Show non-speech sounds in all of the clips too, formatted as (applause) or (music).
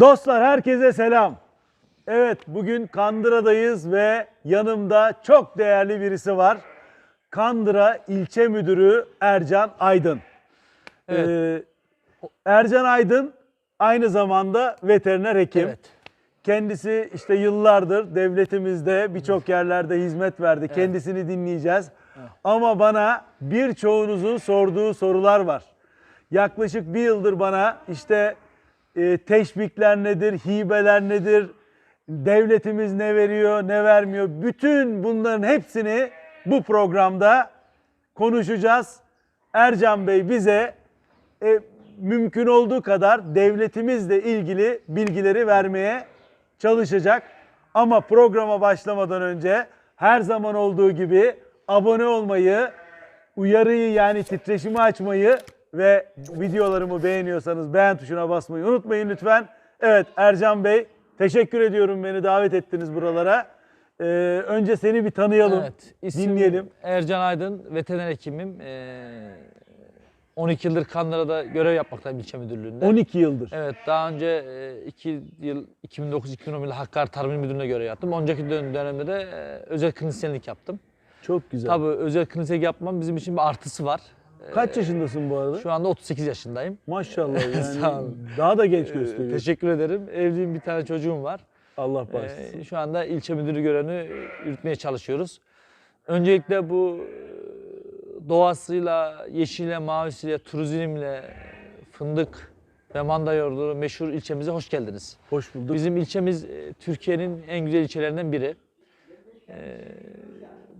Dostlar herkese selam. Evet bugün Kandıra'dayız ve yanımda çok değerli birisi var. Kandıra İlçe Müdürü Ercan Aydın. Evet. Ee, Ercan Aydın aynı zamanda veteriner hekim. Evet. Kendisi işte yıllardır devletimizde birçok yerlerde hizmet verdi. Kendisini dinleyeceğiz. Ama bana birçoğunuzun sorduğu sorular var. Yaklaşık bir yıldır bana işte e, teşvikler nedir, hibeler nedir, devletimiz ne veriyor, ne vermiyor. Bütün bunların hepsini bu programda konuşacağız. Ercan Bey bize e, mümkün olduğu kadar devletimizle ilgili bilgileri vermeye çalışacak. Ama programa başlamadan önce her zaman olduğu gibi abone olmayı, uyarıyı yani titreşimi açmayı ve videolarımı beğeniyorsanız beğen tuşuna basmayı unutmayın lütfen. Evet Ercan Bey teşekkür ediyorum beni davet ettiniz buralara. Ee, önce seni bir tanıyalım, Evet. İsmim dinleyelim. Ercan Aydın, veteriner hekimim. Ee, 12 yıldır Kandıra'da görev yapmaktayım ilçe müdürlüğünde. 12 yıldır. Evet, daha önce 2 yıl 2009-2010 yılında Hakkari Tarım Müdürlüğü'nde görev yaptım. Önceki dön- dönemde de e, özel klinisyenlik yaptım. Çok güzel. Tabii özel klinisyenlik yapmam bizim için bir artısı var. Kaç yaşındasın bu arada? Şu anda 38 yaşındayım. Maşallah (laughs) yani Sağ olun. daha da genç Ee, gösteriyor. teşekkür ederim. Evliyim, bir tane çocuğum var. Allah bağışlasın. Ee, şu anda ilçe müdürü görevini yürütmeye çalışıyoruz. Öncelikle bu e, doğasıyla, yeşile, mavisiyle, turizmle, fındık ve manda yoğurdu meşhur ilçemize hoş geldiniz. Hoş bulduk. Bizim ilçemiz e, Türkiye'nin en güzel ilçelerinden biri. Ee,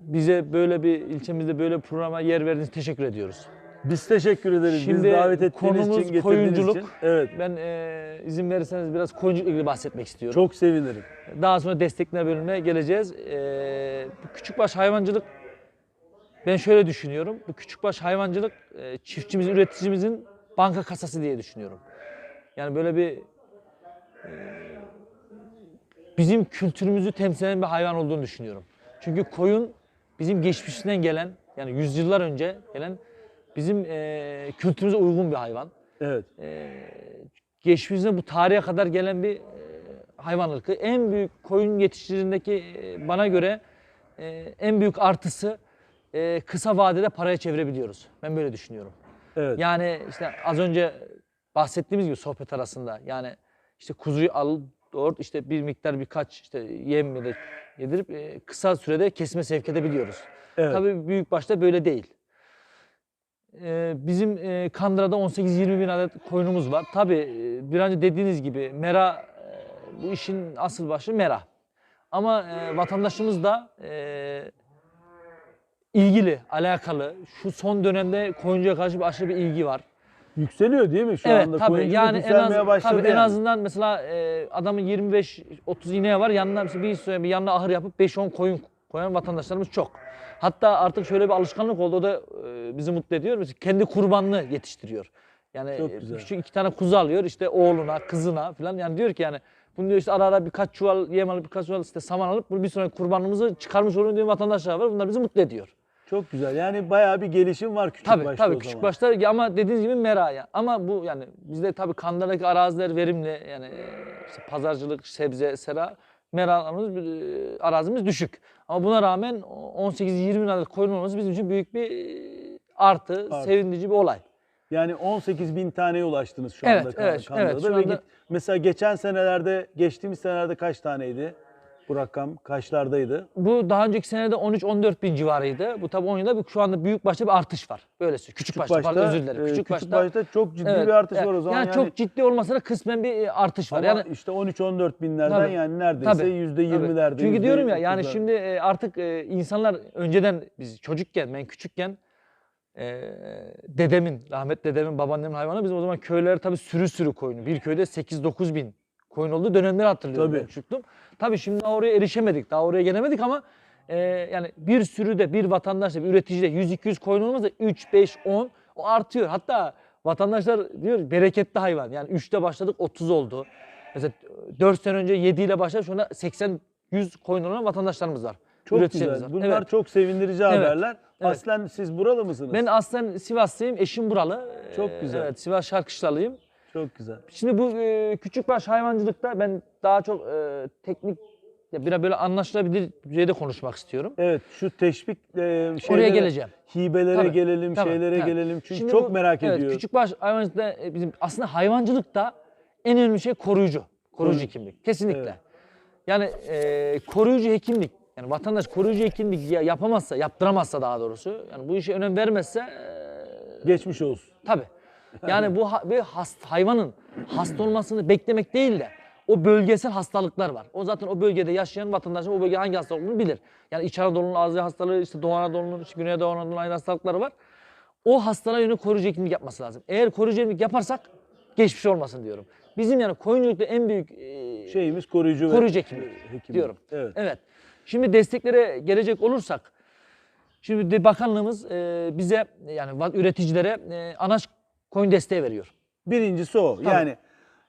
Bize böyle bir ilçemizde böyle programa yer verdiğiniz teşekkür ediyoruz. Biz teşekkür ederiz. Şimdi Biz davet ettiğiniz konumuz için, getirdiğiniz koyunculuk. için. Evet. Ben e, izin verirseniz biraz koyunculukla ilgili bahsetmek istiyorum. Çok sevinirim. Daha sonra destekler bölümüne geleceğiz. Ee, bu küçükbaş hayvancılık ben şöyle düşünüyorum. Bu küçükbaş hayvancılık e, çiftçimizin, üreticimizin banka kasası diye düşünüyorum. Yani böyle bir e, bizim kültürümüzü temsil eden bir hayvan olduğunu düşünüyorum. Çünkü koyun bizim geçmişinden gelen yani yüzyıllar önce gelen bizim e, kültürümüze uygun bir hayvan Evet. geçmişte bu tarihe kadar gelen bir e, hayvan ırkı. En büyük koyun yetiştiricindeki e, bana göre e, en büyük artısı e, kısa vadede paraya çevirebiliyoruz. Ben böyle düşünüyorum. Evet. Yani işte az önce bahsettiğimiz gibi sohbet arasında yani işte kuzuyu al doğurt işte bir miktar birkaç işte yem ya da yedirip e, kısa sürede kesime sevk edebiliyoruz. Evet. Tabii büyük başta böyle değil. Ee, bizim e, Kandıra'da 18-20 bin adet koyunumuz var. Tabii e, bir önce dediğiniz gibi mera e, bu işin asıl başı mera. Ama e, vatandaşımız da e, ilgili, alakalı. Şu son dönemde koyuncuya karşı bir aşırı bir ilgi var. Yükseliyor değil mi şu evet anda? tabii yani en, az, tabii en yani. azından mesela e, adamın 25-30 ineği var. Yanına bir süre bir yanına ahır yapıp 5-10 koyun koyan vatandaşlarımız çok. Hatta artık şöyle bir alışkanlık oldu. O da e, bizi mutlu ediyor. Mesela kendi kurbanını yetiştiriyor. Yani Çok güzel. küçük iki tane kuzu alıyor işte oğluna, kızına falan. Yani diyor ki yani bunu diyor işte ara ara birkaç çuval yem alıp birkaç çuval işte saman alıp bunu bir sonraki kurbanımızı çıkarmış oluyor diye vatandaşlar var. Bunlar bizi mutlu ediyor. Çok güzel. Yani bayağı bir gelişim var küçük Tabii başta tabii o küçük zaman. başta ama dediğiniz gibi mera ya. Ama bu yani bizde tabii Kandıra'daki araziler verimli yani e, işte pazarcılık, sebze, sera meralarımız e, arazimiz düşük. Ama buna rağmen 18-20 bin adet koyun olması bizim için büyük bir e, artı, Artı. sevindirici bir olay. Yani 18 bin taneye ulaştınız şu Evet, anda Kan- evet, Kandıra'da. evet, şu Ve anda- git- mesela geçen senelerde, geçtiğimiz senelerde kaç taneydi? Bu rakam kaçlardaydı? Bu daha önceki senede 13-14 bin civarıydı. Bu tabii 10 yılda bir, şu anda büyük başta bir artış var. Böyle söyleyeyim. Küçük, başta, pardon özür dilerim. e, Küçük, küçük başta, çok ciddi Evet, bir artış var o zaman. Yani, çok ciddi olmasa da kısmen bir e, artış var. Yani işte 13-14 binlerden Tabii, yani neredeyse tabii, yüzde Tabii. %20'lerde. Çünkü diyorum ya yani %30'larda. şimdi e, artık insanlar önceden biz çocukken ben küçükken e, dedemin rahmet dedemin babaannemin hayvanı bizim o zaman köyler tabii sürü sürü koyunu. Bir köyde 8-9 bin koyun olduğu dönemleri hatırlıyorum Tabii. küçüktüm. Tabii şimdi daha oraya erişemedik. Daha oraya gelemedik ama e, yani bir sürüde bir vatandaşta bir üreticide 100-200 koyun olmazsa 3 5 10 o artıyor. Hatta vatandaşlar diyor bereketli hayvan. Yani 3'te başladık 30 oldu. Mesela 4 sene önce 7 ile başladı şu anda 80 100 koyun olan vatandaşlarımız var. Çok güzel. var. Bunlar Evet. çok sevindirici Evet, haberler. evet. Aslen siz buralı mısınız? Ben aslen Sivaslıyım, eşim buralı. Çok Ee, güzel. Evet, Sivas Şarkışlalıyım. Çok güzel. Şimdi bu e, küçükbaş hayvancılıkta ben daha çok e, teknik ya biraz böyle anlaşılabilir düzeyde konuşmak istiyorum. Evet şu teşvik e, Oraya şeylere, geleceğim. hibelere Tabii, gelelim, tabii, şeylere tabii. gelelim. Çünkü Şimdi çok bu- merak evet, ediyorum. Küçükbaş hayvancılıkta e, bizim aslında hayvancılıkta en önemli şey koruyucu. Koruyucu Koru- hekimlik. Kesinlikle. Evet. Yani e, koruyucu hekimlik. Yani vatandaş koruyucu hekimlik ya- yapamazsa, yaptıramazsa daha doğrusu. Yani bu işe önem vermezse e, Geçmiş olsun. Tabii. Yani bu ha- bir hast, hayvanın hasta olmasını beklemek değil de o bölgesel hastalıklar var. O zaten o bölgede yaşayan vatandaşın o bölge hangi hastalık olduğunu bilir. Yani İç Anadolu'nun ağzı hastalığı, işte Doğu Anadolu'nun, işte Güneydoğu Anadolu'nun aynı hastalıkları var. O hastalığa yönelik koruyucu hekimlik yapması lazım. Eğer koruyucu hekimlik yaparsak geçmiş olmasın diyorum. Bizim yani koyunculukta en büyük e, Şeyimiz koruyucu, koruyucu ve hekimlik hekimlik. diyorum. Evet. Evet. Şimdi desteklere gelecek olursak, şimdi de bakanlığımız e, bize yani va- üreticilere e, anaç koyun desteği veriyor. Birincisi o. Yani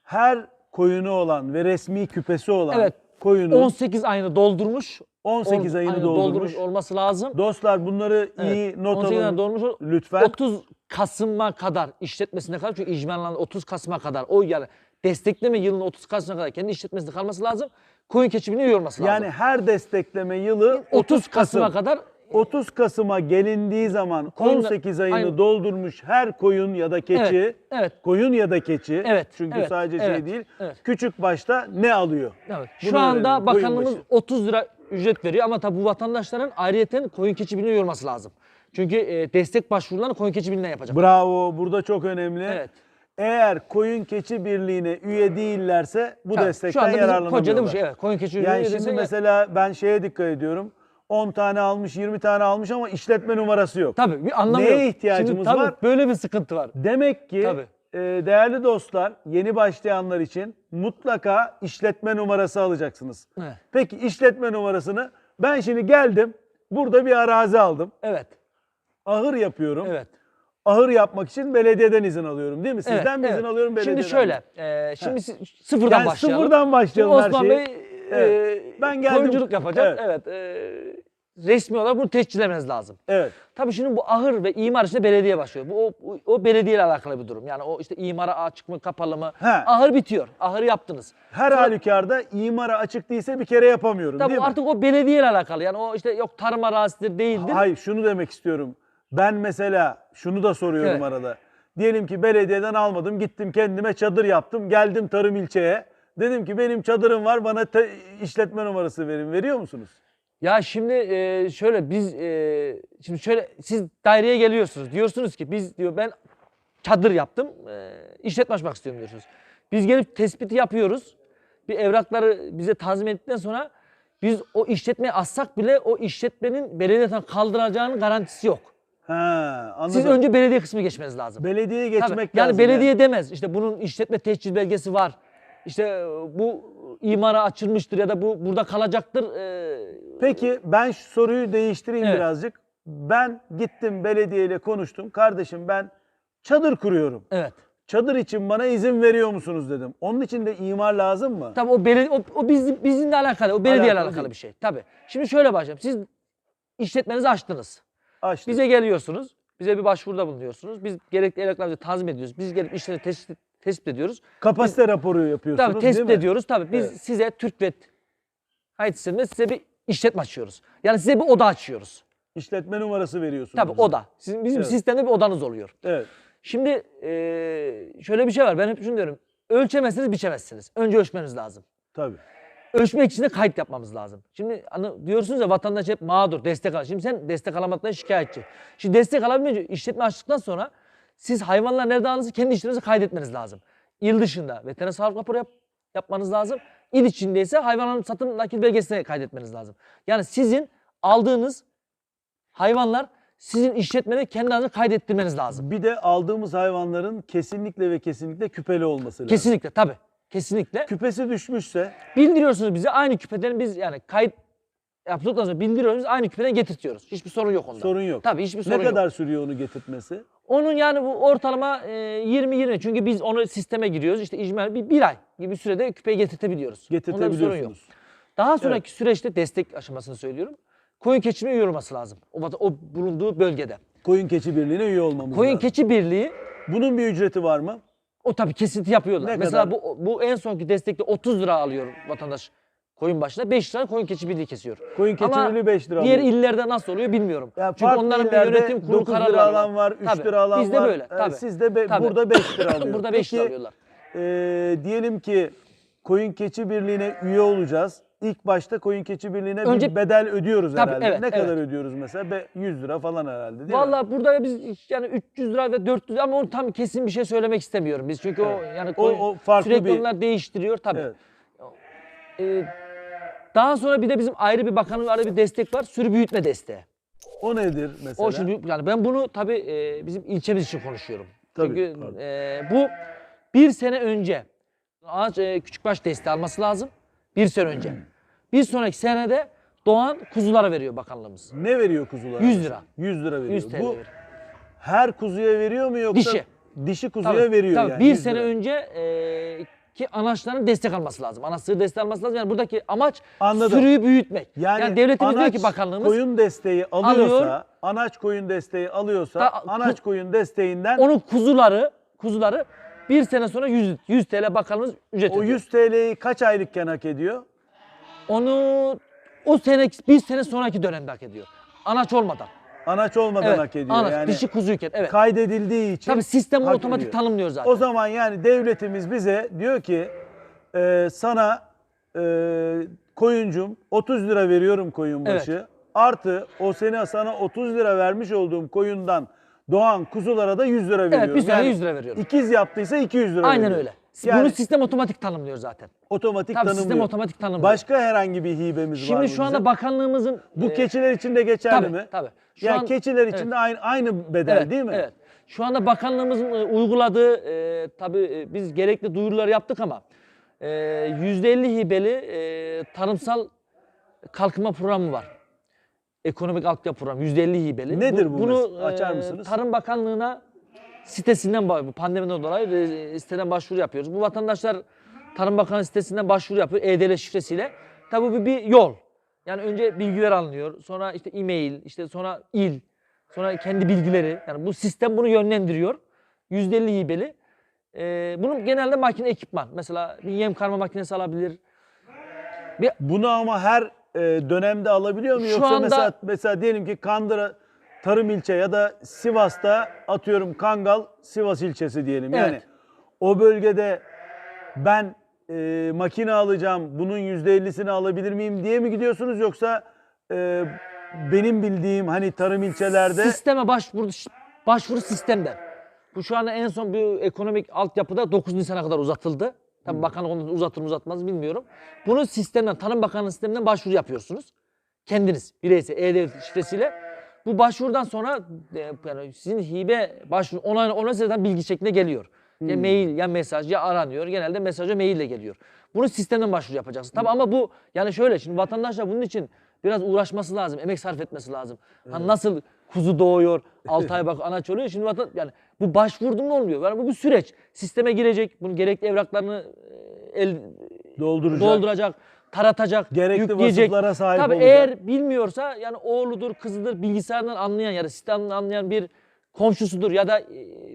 her koyunu olan ve resmi küpesi olan Evet. koyunun 18 ayını doldurmuş. 18 ol- ayını ayını doldurmuş. olması lazım. Dostlar bunları Evet. iyi not 18 ayını alın doldurmuş. lütfen. 30 Kasım'a kadar işletmesine kadar çünkü icmalandı 30 Kasım'a kadar o yani destekleme yılının 30 Kasım'a kadar kendi işletmesinde kalması lazım. Koyun keçimini üye olması lazım. Yani her destekleme yılı 30 Kasım'a Kasım. kadar 30 Kasım'a gelindiği zaman Koyun- 18 ayını Aynen. doldurmuş her koyun ya da keçi, Evet, evet. koyun ya da keçi, Evet, çünkü evet, sadece evet, şey değil, evet. küçük başta ne alıyor? Evet. Bunu Şu anda öğrenelim, koyun bakanlığımız başı. 30 lira ücret veriyor ama tabii bu vatandaşların ayrıyeten koyun keçi birliğine yorması lazım. Çünkü e, destek başvurularını koyun keçi birliğinden yapacak. Bravo, burada çok önemli. Evet. Eğer koyun keçi birliğine üye değillerse bu Tabii, destekten Şu anda bizim. Kocaeli bu şey evet. Koyun keçi birliği Yani şimdi mesela ben şeye dikkat ediyorum. 10 tane almış, 20 tane almış ama işletme numarası yok. Tabii bir anlamıyorum. Neye ihtiyacımız Şimdi, tabii var? Böyle bir sıkıntı var. Demek ki Tabii. e, değerli dostlar, yeni başlayanlar için mutlaka işletme numarası alacaksınız. Evet. Peki işletme numarasını ben şimdi geldim. Burada bir arazi aldım. Evet. Ahır yapıyorum. Evet. Ahır yapmak için belediyeden izin alıyorum değil mi? evet, Sizden mi izin evet. alıyorum belediyeden? Şimdi şöyle, e, şimdi siz- sıfırdan Yani başlayalım. sıfırdan başlayalım Şimdi her Osman şeyi. Bey Evet. e, Ben geldim. koyunculuk yapacak. Evet. Evet. e, resmi olarak bunu tescillemeniz lazım. Evet. Tabii şimdi bu ahır ve imar işte belediye başlıyor. Bu o, o, belediyeyle alakalı bir durum. Yani o işte imara açık mı kapalı mı? He. Ahır bitiyor. Ahır yaptınız. Her halükarda imara açık değilse bir kere yapamıyorum Tabii değil mi? artık o belediyeyle alakalı. Yani o işte yok tarım arazisidir değildir. Hayır şunu demek istiyorum. Ben mesela şunu da soruyorum Evet. arada. Diyelim ki belediyeden almadım gittim kendime çadır yaptım. Geldim tarım ilçeye. Dedim ki benim çadırım var bana işletme numarası verin. Veriyor musunuz? Ya şimdi e, şöyle biz e, şimdi şöyle siz daireye geliyorsunuz. Diyorsunuz ki biz diyor ben çadır yaptım. E, işletme açmak istiyorum diyorsunuz. Biz gelip tespiti yapıyoruz. Bir evrakları bize tazmin ettikten sonra biz o işletmeyi açsak bile o işletmenin belediyeden kaldıracağının garantisi yok. Ha, anladım. Siz önce belediye kısmı geçmeniz lazım. belediyeye Tabii. geçmek yani lazım. belediye demez. İşte bunun işletme tescil belgesi var. İşte bu imara açılmıştır ya da bu burada kalacaktır. E, Peki ben şu soruyu değiştireyim Evet. birazcık. Ben gittim belediyeyle konuştum. Kardeşim ben çadır kuruyorum. Evet. Çadır için bana izin veriyor musunuz dedim. Onun için de imar lazım mı? Tabii o, beledi o, o bizim, bizimle alakalı, o belediyeyle Alakalı alakalı bir şey. Tabii. Şimdi şöyle başlayalım. Siz işletmenizi açtınız. Açtık. Bize geliyorsunuz. Bize bir başvuruda bulunuyorsunuz. Biz gerekli evraklarımızı tazmin ediyoruz. Biz gelip işleri tespit, tespit ediyoruz. Kapasite raporu yapıyorsunuz Tabii tespit değil mi? ediyoruz. Tabii biz Evet. size TÜRKVET hayat sisteminde size bir işletme açıyoruz. Yani size bir oda açıyoruz. İşletme numarası veriyorsunuz. Tabii bize. oda. Sizin, bizim Evet. sistemde bir odanız oluyor. Evet. Şimdi eee, şöyle bir şey var. Ben hep şunu diyorum. Ölçemezsiniz, biçemezsiniz. Önce ölçmeniz lazım. Tabii. ölçmek için de kayıt yapmamız lazım. Şimdi hani diyorsunuz ya vatandaş hep mağdur, destek al. Şimdi sen destek alamaktan şikayetçi. Şimdi destek alamayınca işletme açtıktan sonra siz hayvanlar nerede aldığınızı kendi işlerinizi kaydetmeniz lazım. İl dışında veteriner sağlık raporu yap, yapmanız lazım. İl içindeyse hayvanların satım nakil belgesine kaydetmeniz lazım. Yani sizin aldığınız hayvanlar sizin işletmede kendi adınıza kaydettirmeniz lazım. Bir de aldığımız hayvanların kesinlikle ve kesinlikle küpeli olması lazım. Kesinlikle tabii. Kesinlikle. Küpesi düşmüşse Bildiriyorsunuz bize aynı küpeden biz yani kayıt yaptıktan sonra bildiriyoruz aynı küpeden getirtiyoruz. Hiçbir sorun yok onda. sorun yok. Tabii hiçbir sorun ne yok. kadar sürüyor onu getirtmesi? Onun yani bu ortalama e, 20-20 çünkü biz onu sisteme giriyoruz işte icmal bir, bir ay gibi sürede küpeyi getirtebiliyoruz. Onda bir sorun yok. Getirtebiliyorsunuz. Daha sonraki süreçte destek aşamasını söylüyorum. Koyun keçime üye olması lazım. O, o bulunduğu bölgede. Koyun keçi birliğine üye olmamız Koyun lazım. keçi birliği Bunun bir ücreti var mı? O tabii kesinti yapıyorlar. Ne Mesela kadar? bu bu en sonki destekte 30 lira alıyor vatandaş koyun başına. 5 lira koyun keçi birliği kesiyor. Koyun keçi birliği 5 lira Diğer alıyor. illerde nasıl oluyor bilmiyorum. Ya Çünkü farklı onların bir illerde yönetim kurulu 9 lira kararları alan var, 3 Tabii. lira alan Bizde var. böyle. Ee, Tabii. Sizde be- Tabii. burada 5 lira (laughs) alıyor. Burada 5 lira Peki, alıyorlar. e, diyelim ki Koyun Keçi Birliği'ne üye olacağız. İlk başta Koyun Keçi Birliği'ne Önce- bir bedel ödüyoruz Tabii, herhalde. evet, ne kadar ödüyoruz mesela? Be- 100 lira falan herhalde değil mi? Vallahi burada biz yani 300 lira ve 400 lira ama onu tam kesin bir şey söylemek istemiyorum biz. Çünkü o yani O- koyun- o farklı sürekli bir- onlar değiştiriyor tabii. Evet. Ee, daha sonra bir de bizim ayrı bir bakanlıklarda bir destek var. Sürü büyütme desteği. O nedir mesela? O şimdi yani ben bunu tabii e, bizim ilçemiz için konuşuyorum. Tabii, Çünkü pardon. e, bu bir sene önce ağaç e, küçükbaş desteği alması lazım. Bir sene önce. (clears throat) Bir sonraki senede doğan kuzulara veriyor bakanlığımız. ne veriyor kuzulara? 100 lira. 100 lira veriyor. 100 TL Bu veriyor. her kuzuya veriyor mu yoksa Dişi. dişi kuzuya Tabii, veriyor tabii. yani. bir 100 sene lira. önce e, ki anaçların destek alması lazım. Ana sığır destek alması lazım. Yani buradaki amaç Anladım. sürüyü büyütmek. Yani, Yani, devletimiz diyor anaç ki bakanlığımız koyun desteği alıyorsa, alıyor. anaç koyun desteği alıyorsa, Da- anaç koyun desteğinden onun kuzuları kuzuları bir sene sonra 100, 100 TL bakanlığımız ücret o ödüyor. 100 TL'yi kaç aylıkken hak ediyor? Onu o sene bir sene sonraki dönemde hak ediyor. Anaç olmadan. Anaç olmadan Evet. hak ediyor. anaç, yani dişi kuzuyken. Evet. kaydedildiği için Tabii sistem onu hak otomatik ediyor. tanımlıyor zaten. O zaman yani devletimiz bize diyor ki e, sana e, koyuncum 30 lira veriyorum koyun Evet. başı. Artı o sene sana 30 lira vermiş olduğum koyundan doğan kuzulara da 100 lira veriyorum. sene Yani 100 lira veriyorum. İkiz yaptıysa 200 lira Aynen veriyor. öyle. Yani Bunu sistem otomatik tanımlıyor zaten. otomatik Tabii tanımlıyor. sistem otomatik tanımlıyor. Başka herhangi bir hibemiz var mı Şimdi şu anda bizim? bakanlığımızın Bu e, keçiler için de geçerli tabii, mi? tabii. Şu yani an- keçiler için evet. de aynı aynı bedel Evet, değil mi? Evet. Şu anda bakanlığımızın e, uyguladığı e, tabii e, biz gerekli duyurular yaptık ama e, %50 hibeli e, tarımsal kalkınma programı var. Ekonomik altyapı programı %50 hibeli. Nedir bu Bunu açar mısınız? Tarım Bakanlığı'na sitesinden pandemiden dolayı e, siteden başvuru yapıyoruz. Bu vatandaşlar Tarım Bakanı sitesinden başvuru yapıyor EDL şifresiyle. Tabii bu bir yol. Yani önce bilgiler alınıyor. Sonra işte e-mail, işte sonra il, sonra kendi bilgileri. Yani bu sistem bunu yönlendiriyor. %50 hibeli. Ee, bunun genelde makine ekipman. Mesela bir yem karma makinesi alabilir. Bunu ama her e, dönemde alabiliyor mu Şu yoksa anda- mesela mesela diyelim ki Kandıra Tarım ilçe ya da Sivas'ta atıyorum Kangal Sivas ilçesi diyelim. Yani Evet. o bölgede ben e, makine alacağım bunun %50'sini alabilir miyim diye mi gidiyorsunuz yoksa e, benim bildiğim hani tarım ilçelerde Sisteme başvuru başvuru sistemden. Bu şu anda en son bir ekonomik altyapıda 9 Nisan'a kadar uzatıldı. Tabii bakanlık onu uzatır uzatmaz bilmiyorum. Bunu sistemden, Tarım Bakanlığı sisteminden başvuru yapıyorsunuz. Kendiniz bireysel E-Devlet şifresiyle. Bu başvurudan sonra e, yani sizin hibe başvuru ona ona zaten bilgi şeklinde geliyor. Ya mail ya mesaj ya aranıyor. Genelde mesajla maille geliyor. Bunu sistemden başvuru yapacaksın. Tabii ama bu yani şöyle şimdi vatandaşlar bunun için biraz uğraşması lazım, emek sarf etmesi lazım. Hani nasıl kuzu doğuyor, (laughs) 6 ay bak anaç oluyor. Şimdi vatan yani bu başvurdun olmuyor. Yani bu bir süreç. Sisteme girecek, bunun gerekli evraklarını e, el dolduracak. dolduracak, taratacak, Gerekli yükleyecek. vasıflara sahip Tabii olacak. eğer bilmiyorsa yani oğludur, kızıdır, bilgisayardan anlayan ya da sistemden anlayan bir komşusudur ya da e,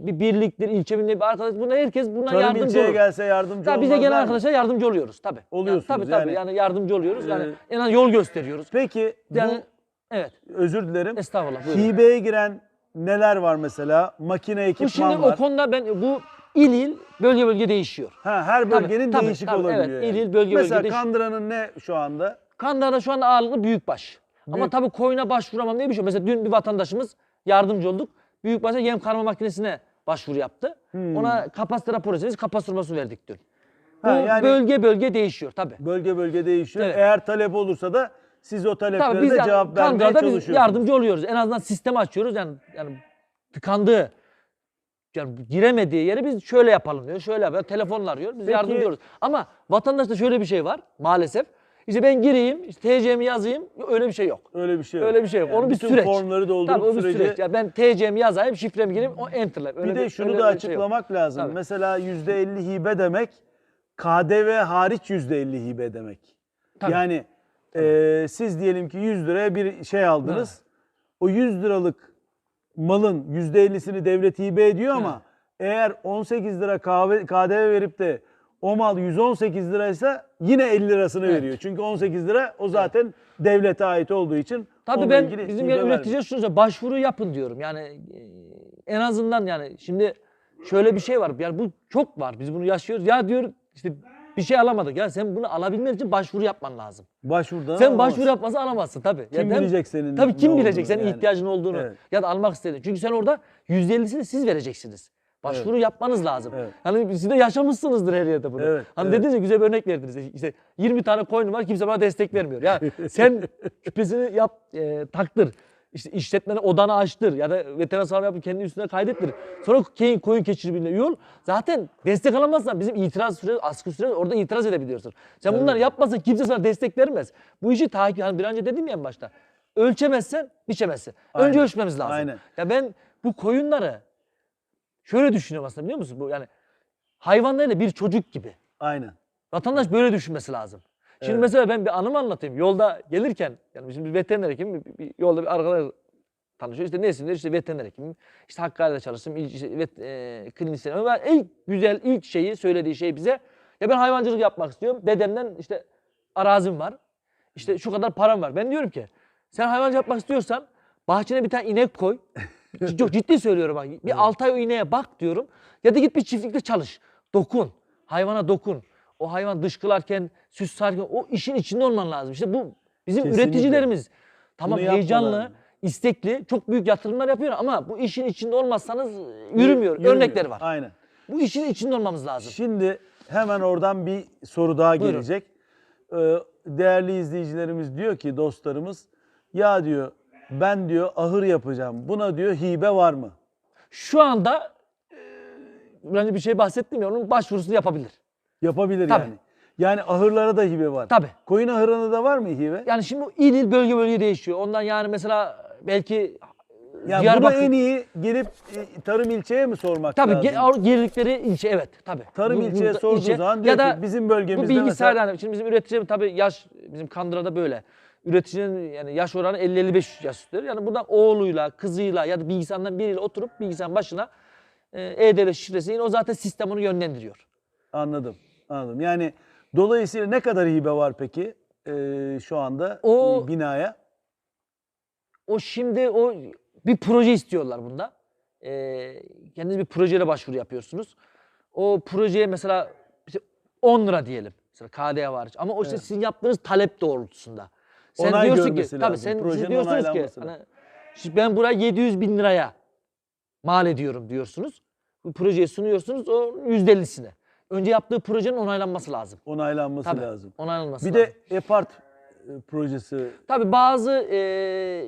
bir birliktir, ilçeminde bir arkadaş. Buna herkes buna Tarım yardımcı ilçeye olur. gelse yardımcı Tabii bize olmazlar gelen mı? arkadaşlar yardımcı oluyoruz tabii. Oluyorsunuz yani, tabii tabii yani. yani yardımcı oluyoruz. Yani Ee, en azından yol gösteriyoruz. Peki Yani bu evet. özür dilerim. Estağfurullah. buyurun. Hibeye giren neler var mesela? Makine Bu ekipman şimdi var. o konuda ben bu il il bölge bölge değişiyor. Ha, her bölgenin tabii, değişik tabii, olabiliyor. evet. yani. İl, il, bölge, Mesela bölge değiş- Kandıra'nın ne şu anda? Kandar'da şu anda ağırlıklı büyükbaş. Ama Büyük- tabii koyuna başvuramam diye bir şey. Mesela dün bir vatandaşımız yardımcı olduk. Büyükbaş'a yem karma makinesine başvuru yaptı. Hmm. Ona kapasite raporu istediniz. Kapasite verdik dün. Bu Ha, yani- bölge bölge değişiyor tabii. Bölge bölge değişiyor. Evet. Eğer talep olursa da siz o taleplere biz de cevap vermeye Kandıra'da biz çalışıyorsunuz. yardımcı oluyoruz. En azından sistemi açıyoruz. Yani yani tıkandığı yani giremediği yere biz şöyle yapalım diyor. Şöyle yapalım. Telefonla arıyor. Biz Peki- yardımcı oluyoruz. Ama vatandaşta şöyle bir şey var maalesef. İşte ben gireyim, işte TC'mi yazayım. Öyle bir şey yok. Öyle bir şey yok. Öyle bir şey yok. Yani Onu bir bütün süreç. formları doldurup Tabii o bir süreci... süreç. Ya ben TC'mi yazayım, şifremi gireyim, o enter'la. Öyle bir de şunu öyle da şey yok. açıklamak lazım. Tabii. Mesela %50 hibe demek KDV hariç %50 hibe demek. Tabii. Yani e, siz diyelim ki 100 liraya bir şey aldınız. O 100 liralık malın %50'sini devlet hibe ediyor ama eğer 18 lira kahve, KDV verip de o mal 118 liraysa yine 50 lirasını Evet. veriyor. Çünkü 18 lira o zaten devlete ait olduğu için Tabii ben bizim yani üreticiye şunu söylüyorum. Başvuru yapın diyorum. Yani e, en azından yani şimdi şöyle bir şey var. Yani bu çok var. Biz bunu yaşıyoruz. Ya diyor işte bir şey alamadık. Ya sen bunu alabilmen için başvuru yapman lazım. Başvurudan Sen alamazsın. başvuru yapmazsan alamazsın tabii. Kim hem- bilecek senin Tabii kim ne bilecek olduğunu senin yani. ihtiyacın olduğunu Evet. ya da almak istediğini. Çünkü sen orada %50'sini siz vereceksiniz. Başvuru yapmanız lazım. Evet. Hani siz de yaşamışsınızdır her yerde bunu. Evet, Hani evet. dediniz ya güzel bir örnek verdiniz. İşte 20 tane koyun var kimse bana destek vermiyor. Ya (laughs) sen küpesini yap, e, taktır. İşte işletmene odanı açtır ya da veteriner sağlığı yapıp kendi üstüne kaydettir. Sonra keyin koyun keçiri üye ol. Zaten destek alamazsan bizim itiraz süresi, askı süresi orada itiraz edebiliyorsun. Sen bunları yapmazsan kimse sana destek vermez. Bu işi takip, hani bir önce dedim ya en başta. Ölçemezsen biçemezsin. Önce Aynen, ölçmemiz lazım. aynen. Ya ben bu koyunları şöyle düşünüyorum aslında biliyor musun? Bu yani hayvanlarıyla bir çocuk gibi. Aynen. Vatandaş böyle düşünmesi lazım. Şimdi Evet. mesela ben bir anımı anlatayım. Yolda gelirken, yani şimdi bir veteriner hekimim, bir, yolda bir arkadaş tanışıyor. İşte nesin der, işte veteriner hekimim. İşte Hakkari'de çalıştım, işte vet, e, klinisyenim. Ama ben ilk güzel, ilk şeyi, söylediği şey bize, ya ben hayvancılık yapmak istiyorum. Dedemden işte arazim var. İşte şu kadar param var. Ben diyorum ki, sen hayvancılık yapmak istiyorsan bahçene bir tane inek koy. (laughs) Çok ciddi söylüyorum bak. Bir 6 ay o ineğe bak diyorum. Ya da git bir çiftlikte çalış. Dokun. Hayvana dokun. O hayvan dışkılarken, süs sararken o işin içinde olman lazım. İşte bu bizim Kesinlikle. üreticilerimiz tamam Bunu heyecanlı, yapmaları. istekli, çok büyük yatırımlar yapıyor ama bu işin içinde olmazsanız yürümüyor. Yürümüyor. Örnekleri var. Aynen. Bu işin içinde olmamız lazım. Şimdi hemen oradan bir soru daha Buyurun. gelecek. Ee, değerli izleyicilerimiz diyor ki dostlarımız ya diyor ben diyor ahır yapacağım. Buna diyor hibe var mı? Şu anda e, bence bir şey bahsettim ya onun başvurusunu yapabilir. Yapabilir Tabii. yani. Yani ahırlara da hibe var. Tabii. Koyun ahırına da var mı hibe? Yani şimdi bu il il bölge bölge değişiyor. Ondan yani mesela belki Yani bunu Diyarbakır- en iyi gelip e, tarım ilçeye mi sormak Tabii lazım? Avru- geldikleri ilçe evet tabii. Tarım Bu- ilçeye sorduğu ilçe- zaman diyor ya da ki bizim bu bölgemizde bilgisayar mesela yani şimdi bizim üreticinin tabii yaş bizim Kandıra'da böyle. Üreticinin yani yaş oranı 50-55 yaş üstleri. Yani buradan oğluyla, kızıyla ya da bilgisayardan biriyle oturup bilgisayarın başına e, E-Devlet şifresini o zaten sistem onu yönlendiriyor. anladım. Anladım. Yani dolayısıyla ne kadar hibe var peki e, şu anda O- binaya? O şimdi o bir proje istiyorlar bunda. Ee, kendiniz bir projeyle başvuru yapıyorsunuz. O projeye mesela işte 10 lira diyelim. Mesela KDV var. Ama o işte Evet. sizin yaptığınız talep doğrultusunda. Sen Onay diyorsun ki görmesi tabii lazım. sen siz Projenin diyorsunuz ki onaylanması hani, şimdi ben buraya 700 bin liraya mal ediyorum diyorsunuz. Bu projeyi sunuyorsunuz o %50'sine. Önce yaptığı projenin onaylanması lazım. Onaylanması Tabii. lazım. Onaylanması Bir lazım. de EPART e, projesi Tabii bazı e,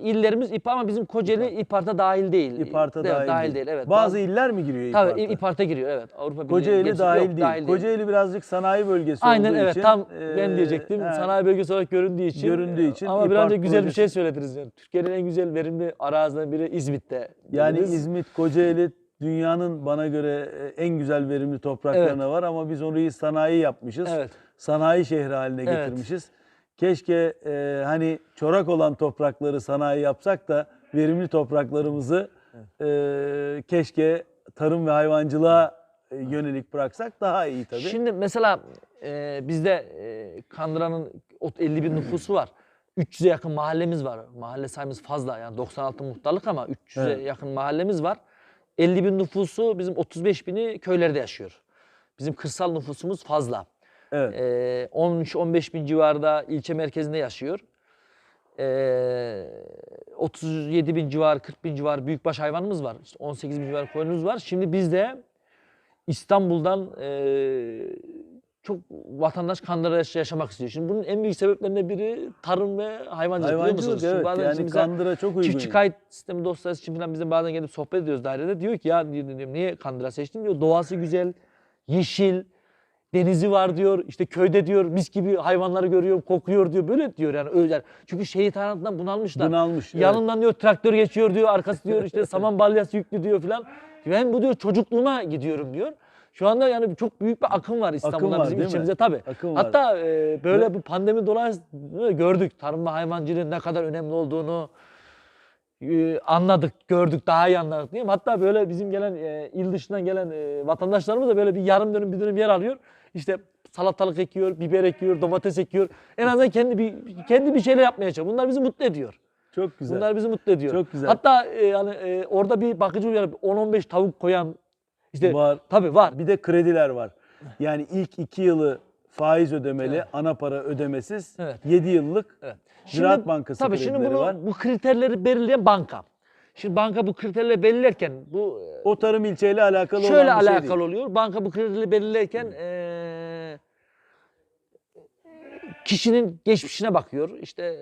illerimiz İPA ama bizim Kocaeli İPART'a dahil değil. İPART'a dahil, değil. Evet. Bazı iller mi giriyor Tabii İPART'a? İPART'a giriyor evet. Avrupa Birliği Kocaeli dahil, değil. Kocaeli birazcık sanayi bölgesi Aynen olduğu evet için. tam e, ben diyecektim. he, Sanayi bölgesi olarak göründüğü için. Göründüğü için Ama İPART birazcık güzel bir projesi- şey söylediniz. Yani. Türkiye'nin en güzel verimli arazilerinden biri İzmit'te. Yani dediniz. İzmit, Kocaeli dünyanın bana göre e, en güzel verimli topraklarına var ama biz orayı sanayi yapmışız. Evet. Sanayi şehri haline Evet. getirmişiz. Keşke e, hani çorak olan toprakları sanayi yapsak da verimli topraklarımızı e, keşke tarım ve hayvancılığa e, yönelik bıraksak daha iyi tabii. Şimdi mesela e, bizde e, Kandıra'nın ot- 50 bin nüfusu var. 300'e yakın mahallemiz var. Mahalle sayımız fazla yani 96 muhtarlık ama 300'e Evet. yakın mahallemiz var. 50 bin nüfusu bizim 35 bini köylerde yaşıyor. Bizim kırsal nüfusumuz fazla. evet. Ee, 13-15 bin civarda ilçe merkezinde yaşıyor. Ee, 37 bin civarı, 40 bin civarı büyükbaş hayvanımız var. İşte 18 bin civarı koyunumuz var. Şimdi bizde İstanbul'dan ee, çok vatandaş Kandıra'da yaş- yaşamak istiyor. Şimdi bunun en büyük sebeplerinden biri tarım ve hayvancılık, biliyor Hayvancılık musunuz? Şimdi evet bazen yani Kandıra çok uygun. Çiftçi kayıt sistemi dosyası için falan bizim bazen gelip sohbet ediyoruz dairede. Diyor ki ya diyor, niye Kandıra seçtin diyor. Doğası güzel, yeşil, denizi var diyor. İşte köyde diyor mis gibi hayvanları görüyor, kokuyor diyor. Böyle diyor yani özel. Çünkü şehit hayatından bunalmışlar. Bunalmış, evet. Yanından diyor traktör geçiyor diyor. Arkası diyor işte saman balyası yüklü diyor falan. Ben bu diyor çocukluğuma gidiyorum diyor. Şu anda yani çok büyük bir akım var İstanbul'da var, bizim değil mi? içimizde tabii. Akım var. Hatta e, böyle bu pandemi dolayısıyla gördük tarım ve hayvancılığın ne kadar önemli olduğunu. e, anladık, gördük, daha iyi anladık diyeyim. Hatta böyle bizim gelen e, il dışından gelen e, vatandaşlarımız da böyle bir yarım dönüm bir dönüm yer alıyor. İşte salatalık ekiyor, biber ekiyor, domates ekiyor. En azından kendi bir kendi bir şeyler yapmaya çalışıyor. Bunlar bizi mutlu ediyor. Çok güzel. Bunlar bizi mutlu ediyor. Çok güzel. Hatta e, yani e, orada bir bakıcı uyarı 10-15 tavuk koyan işte Var. tabii var. Bir de krediler var. Yani ilk iki yılı faiz ödemeli, Evet. ana para ödemesiz. Evet. 7 yıllık Evet. Ziraat Bankası tabii şimdi kredileri bunu var. bu kriterleri belirleyen banka. Şimdi banka bu kriterleri belirlerken bu e, O tarım ilçeyle alakalı şöyle olan bir şey alakalı değil. oluyor. Banka bu kriterleri belirlerken eee, kişinin geçmişine bakıyor. İşte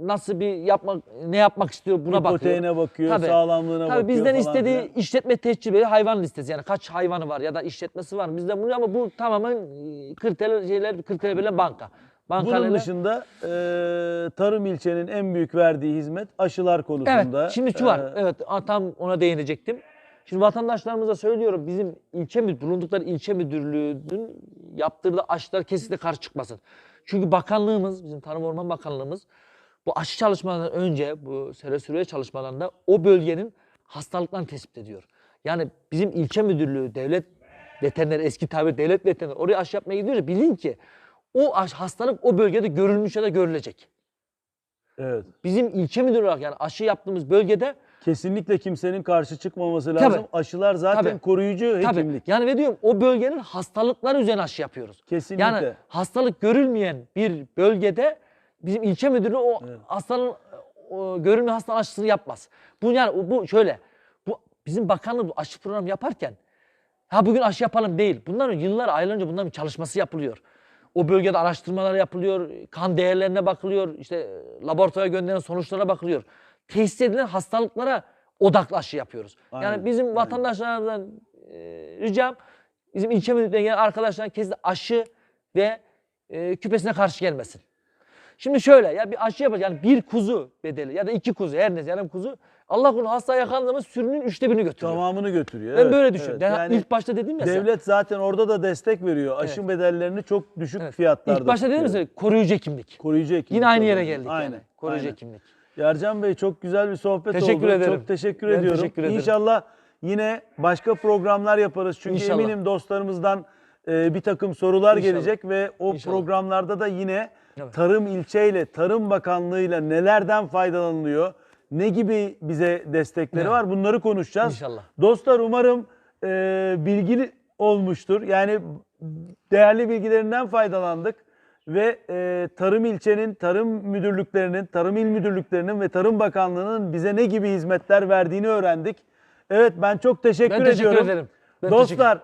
nasıl bir yapmak ne yapmak istiyor buna bakıyor. İpoteğine bakıyor, Tabii. sağlamlığına Tabii bakıyor bizden falan istediği filan. işletme tecrübeli hayvan listesi yani kaç hayvanı var ya da işletmesi var. Bizden bunu ama bu tamamen e, kriterler şeyler kriterler belirleyen banka. Bunun Bankalarla- dışında e, tarım ilçenin en büyük verdiği hizmet aşılar konusunda. Evet, şimdi şu var. E, Evet, tam ona değinecektim. Şimdi vatandaşlarımıza söylüyorum bizim ilçe müdür, bulundukları ilçe müdürlüğünün yaptırdığı aşılar kesinlikle karşı çıkmasın. Çünkü bakanlığımız, bizim Tarım Orman Bakanlığımız bu aşı çalışmalarından önce bu sere süreye çalışmalarında o bölgenin hastalıklarını tespit ediyor. Yani bizim ilçe müdürlüğü, devlet veteriner, eski tabir devlet veteriner oraya aşı yapmaya gidiyorsa bilin ki o hastalık o bölgede görülmüş ya da görülecek. evet. Bizim ilçe müdürü olarak yani aşı yaptığımız bölgede Kesinlikle kimsenin karşı çıkmaması lazım. Tabii. Aşılar zaten Tabii. koruyucu Tabii. hekimlik. Yani ve diyorum o bölgenin hastalıkları üzerine aşı yapıyoruz. Kesinlikle. Yani hastalık görülmeyen bir bölgede bizim ilçe müdürü o hastalığın o görülmeyen hastalık aşısını yapmaz. Bu yani bu şöyle. Bu bizim bakanlık aşı programı yaparken ha bugün aşı yapalım değil. Bunların yıllar aylar önce bunların bir çalışması yapılıyor. O bölgede araştırmalar yapılıyor, kan değerlerine bakılıyor, işte laboratuvara gönderilen sonuçlara bakılıyor. Tesis edilen hastalıklara odaklı yapıyoruz. Aynen, Yani bizim aynen. vatandaşlarımızdan e, ricam bizim ilçe müdürlüğüne gelen arkadaşlar kesinlikle aşı ve e, küpesine karşı gelmesin. Şimdi şöyle ya bir aşı yapacak yani bir kuzu bedeli ya da iki kuzu her neyse yarım kuzu Allah korusun hastaya yakalandığı zaman sürünün üçte birini götürüyor. Tamamını götürüyor. Ben evet, böyle düşünüyorum. evet. Yani ilk başta dedim ya sen- devlet zaten orada da destek veriyor. Aşı bedellerini çok düşük Evet. fiyatlarda İlk başta dedim ya koruyucu hekimlik. Koruyucu hekimlik. Yine aynı yere geldik Aynen. yani. Koruyucu aynen. hekimlik. Yarcan Bey çok güzel bir sohbet Teşekkür oldu. ederim. Çok teşekkür Ben ediyorum. teşekkür ederim. İnşallah yine başka programlar yaparız. Çünkü İnşallah. eminim dostlarımızdan e, bir takım sorular İnşallah. gelecek ve o İnşallah. programlarda da yine Evet. Tarım ilçeyle, Tarım Bakanlığı'yla nelerden faydalanılıyor, ne gibi bize destekleri Evet. var bunları konuşacağız. İnşallah. Dostlar umarım e, bilgili olmuştur. Yani değerli bilgilerinden faydalandık ve e, Tarım ilçenin, Tarım müdürlüklerinin, Tarım il müdürlüklerinin ve Tarım Bakanlığı'nın bize ne gibi hizmetler verdiğini öğrendik. Evet ben çok teşekkür Ben teşekkür ediyorum. ederim. Ben Dostlar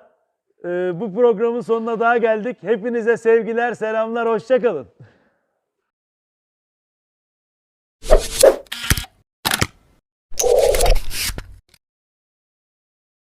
e, bu programın sonuna daha geldik. Hepinize sevgiler, selamlar, hoşçakalın.